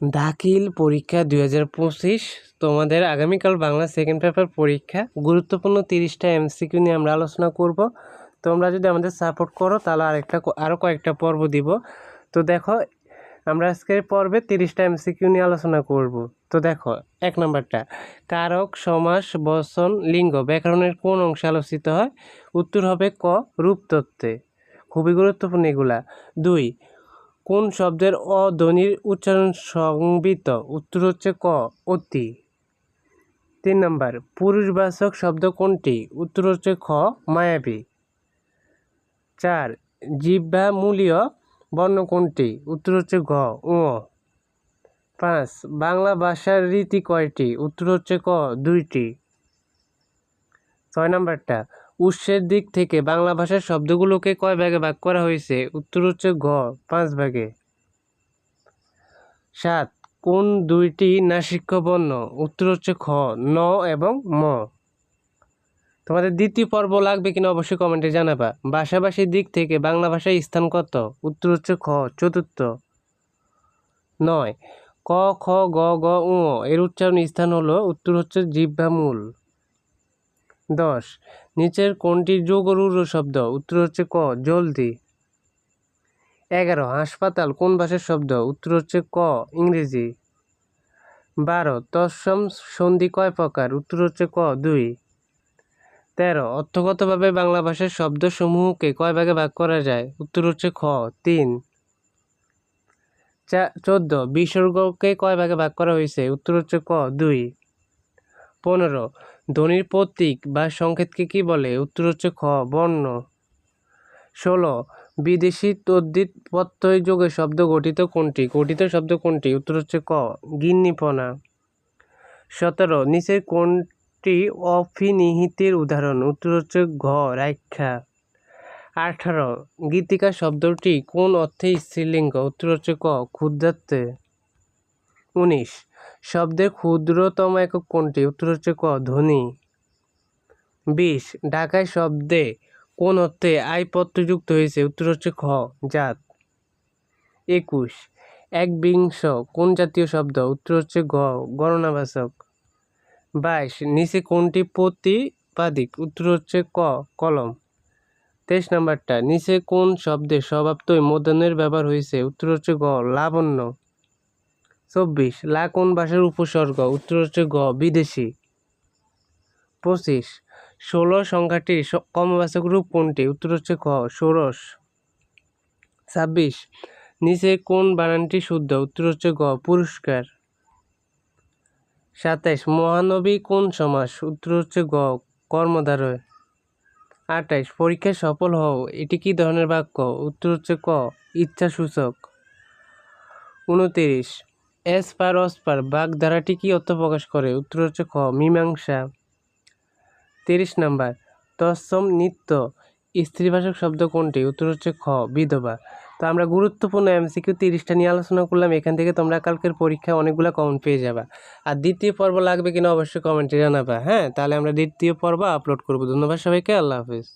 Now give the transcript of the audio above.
দাখিল পরীক্ষা দুই হাজার পঁচিশ। তোমাদের আগামীকাল বাংলা সেকেন্ড পেপার পরীক্ষা। গুরুত্বপূর্ণ তিরিশটা এমসিকিউ নিয়ে আমরা আলোচনা করব। তোমরা যদি আমাদের সাপোর্ট করো, তাহলে আরেকটা আরও কয়েকটা পর্ব দিব। তো দেখো, আমরা আজকের পর্বে তিরিশটা এমসিকিউ নিয়ে আলোচনা করব। তো দেখো, এক নম্বরটা। কারক, সমাস বসন লিঙ্গ, ব্যাকরণের কোন অংশে আলোচিত হয়? উত্তর হবে ক, রূপতত্ত্বে। খুবই গুরুত্বপূর্ণ এগুলা। দুই কোন শব্দের অধ্বনির উচ্চারণ সংবিত? উত্তর হচ্ছে ক, অতি। তিন নম্বর, পুরুষবাচক শব্দ কোনটি? উত্তর হচ্ছে খ, মায়াবী। চার জিহ্বা মূলীয় বর্ণ কোনটি? উত্তর হচ্ছে ঘ উ পাঁচ, বাংলা ভাষার রীতি কয়টি? উত্তর হচ্ছে ক, দুইটি। ছয় নম্বরটা উৎসের দিক থেকে বাংলা ভাষার শব্দগুলোকে কয় ভাগে ভাগ করা হয়েছে? উত্তর হচ্ছে ঘ, পাঁচ ভাগে। সাত, কোন দুইটি নাসিক্য বর্ণ? উত্তর হচ্ছে খ, ন এবং ম। তোমাদের দ্বিতীয় পর্ব লাগবে কিনা অবশ্যই কমেন্টে জানাবা। ভাষাভাষীর দিক থেকে বাংলা ভাষায় স্থান কত? উত্তর হচ্ছে খ, চতুর্থ। নয়, ক, খ, গ গ উ এর উচ্চারণ স্থান হলো, উত্তর হচ্ছে জিহ্বা মূল। দশ। নিচের কোনটি যোগ রূঢ় শব্দ? উত্তর হচ্ছে ক, জলদি। এগারো, হাসপাতাল কোন ভাষার শব্দ? উত্তর হচ্ছে ক, ইংরেজি। বারো তৎসম সন্ধি কয় প্রকার? উত্তর হচ্ছে ক, দুই। তেরো, অর্থগতভাবে বাংলা ভাষার শব্দসমূহকে কয় ভাগে ভাগ করা যায়? উত্তর হচ্ছে খ, তিন। চা, চোদ্দ, বিসর্গকে কয় ভাগে ভাগ করা হয়েছে? উত্তর হচ্ছে ক, দুই। পনেরো। ধ্বনির প্রতীক বা সংকেতকে কি বলে? উত্তর হচ্ছে খ, বর্ণ। ষোলো, বিদেশি তদ্দিত প্রত্যয় যোগে শব্দ গঠিত কোনটি? গঠিত শব্দ কোনটি? উত্তর হচ্ছে ক, গিন্নিপনা। সতেরো, নিচের কোনটি অফিনিহিতের উদাহরণ? উত্তর হচ্ছে ঘ রাখ্যা আঠারো গীতিকা শব্দটি কোন অর্থে স্ত্রীলিঙ্গ? উত্তর হচ্ছে ক ক্ষুদ্রাত্মে উনিশ শব্দের ক্ষুদ্রতম একক কোনটি? উত্তর হচ্ছে ক, ধ্বনি। বিশ, ঢাকায় শব্দে কোন অর্থে আইপত্র যুক্ত হয়েছে? উত্তর হচ্ছে খ, জাত। একুশ, এক বিংশ কোন জাতীয় শব্দ? উত্তর হচ্ছে গ, গণনাবাচক। বাইশ, নিচে কোনটি প্রতিপাদিক উত্তর হচ্ছে ক, কলম। তেইশ নাম্বারটা, নিচে কোন শব্দে স্বভাবতই মধ্যাহ্নের ব্যবহার হয়েছে? উত্তর হচ্ছে গ, লাবণ্য। চব্বিশ লা কোন ভাষার উপসর্গ, উত্তর হচ্ছে গ, বিদেশি। পঁচিশ, ষোলো সংখ্যাটির কমবাচক রূপ কোনটি? উত্তর হচ্ছে খ, ষোড়শ। ছাব্বিশ, নিচে কোন বানানটি শুদ্ধ? উত্তর হচ্ছে গ, পুরস্কার। সাতাইশ, মহানবী কোন সমাস? উত্তর হচ্ছে গ, কর্মধারয়। আঠাইশ, পরীক্ষায় সফল হও, এটি কি ধরনের বাক্য? উত্তর হচ্ছে ক, ইচ্ছাসূচক। উনতিরিশ এস পার অসপার বাঘ ধারাটি কি অর্থ প্রকাশ করে? উত্তর হচ্ছে খ, মীমাংসা। তিরিশ নাম্বার, তৎসম নিত্য স্ত্রীবাচক শব্দ কোনটি? উত্তর হচ্ছে খ, বিধবা। তো আমরা গুরুত্বপূর্ণ এমসিকিউ তিরিশটা নিয়ে আলোচনা করলাম, এখান থেকে তোমরা কালকের পরীক্ষায় অনেকগুলো কমেন্ট পেয়ে যাবা। আর দ্বিতীয় পর্ব লাগবে কিনা অবশ্যই কমেন্টে জানাবা হ্যাঁ? তাহলে আমরা দ্বিতীয় পর্ব আপলোড করব। ধন্যবাদ সবাইকে, আল্লাহ হাফিজ।